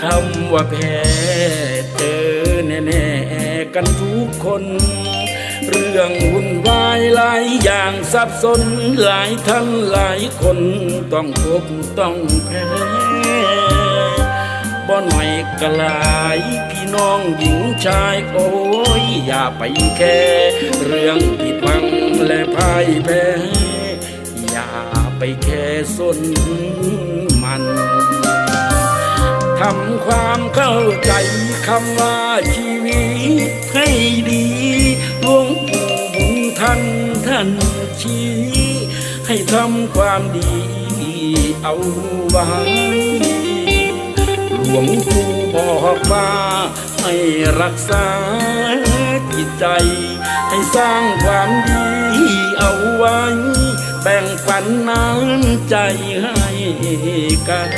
คำว่าแพ้เจอแน่ๆกันทุกคน เรื่องวุ่นวายหลายอย่างสับสนหลายท่านหลายคนต้องพบต้องแพ้บ่หน่อยกลายพี่น้องหญิงชายโอ้ยอย่าไปแค่ เรื่องผิดหวังและพ่ายแพ้ อย่าไปแค่สนมันำความเข้าใจคำว่าชีวิตให้ดีหลวงปู่บุญท่านท่านชี้ให้ทำความดีเอาไว้หลวงปู่บอกว่าให้รักษาจิตใจ ให้สร้างความดีเอาไว้ แบ่งปันน้ำใจให้กัน